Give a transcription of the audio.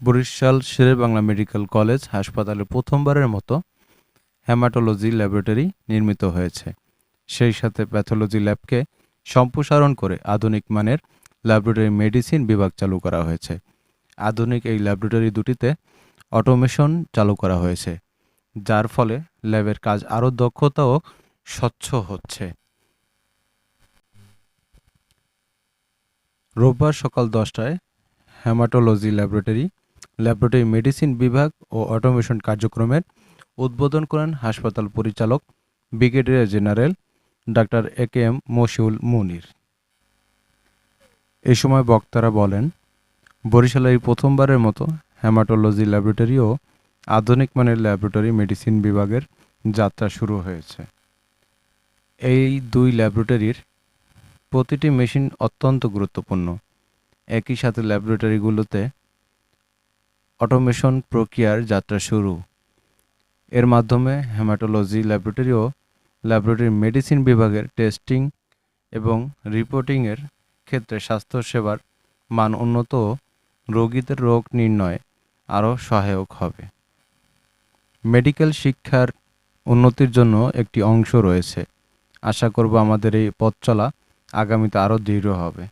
বরিশাল শেরে Bangla medical college হাসপাতালে প্রথমবারের মতো হ্যামাটোলজি ল্যাবরেটরি নির্মিত হয়েছে। সেই সাথে প্যাথোলজি ল্যাবকে সম্প্রসারণ করে আধুনিক মানের ল্যাবরেটরি মেডিসিন বিভাগ চালু করা হয়েছে। আধুনিক এই ল্যাবরেটরি দুটিতে অটোমেশন চালু করা হয়েছে, যার ফলে ল্যাবের কাজ আরও দক্ষতা ও স্বচ্ছ হচ্ছে। রোববার সকাল দশটায় হ্যামাটোলজি ল্যাবরেটরি ল্যাবরেটরি মেডিসিন বিভাগ ও অটোমেশন কার্যক্রমের উদ্বোধন করেন হাসপাতাল পরিচালক brigadier general doctor A K M Moshiul Munir. এ সময় বক্তারা বলেন বরিশালে এই প্রথমবারের মতো হ্যামাটোলজি ল্যাবরেটরি ও আধুনিক মানের ল্যাবরেটরি মেডিসিন বিভাগের যাত্রা শুরু হয়েছে। এই দুই ল্যাবরেটরির প্রতিটি মেশিন অত্যন্ত গুরুত্বপূর্ণ। একই সাথে ল্যাবরেটরিগুলোতে অটোমেশন প্রক্রিয়ার যাত্রা শুরু। এর মাধ্যমে হেমাটোলজি ল্যাবরেটরি ও ল্যাবরেটরি মেডিসিন বিভাগের টেস্টিং এবং রিপোর্টিংয়ের ক্ষেত্রে স্বাস্থ্যসেবার মান উন্নত ও রোগীদের রোগ নির্ণয়ে আরও সহায়ক হবে। মেডিকেল শিক্ষার উন্নতির জন্য একটি অংশ রয়েছে। আশা করব আমাদের এই পথ চলা আগামীতে আরও দৃঢ় হবে।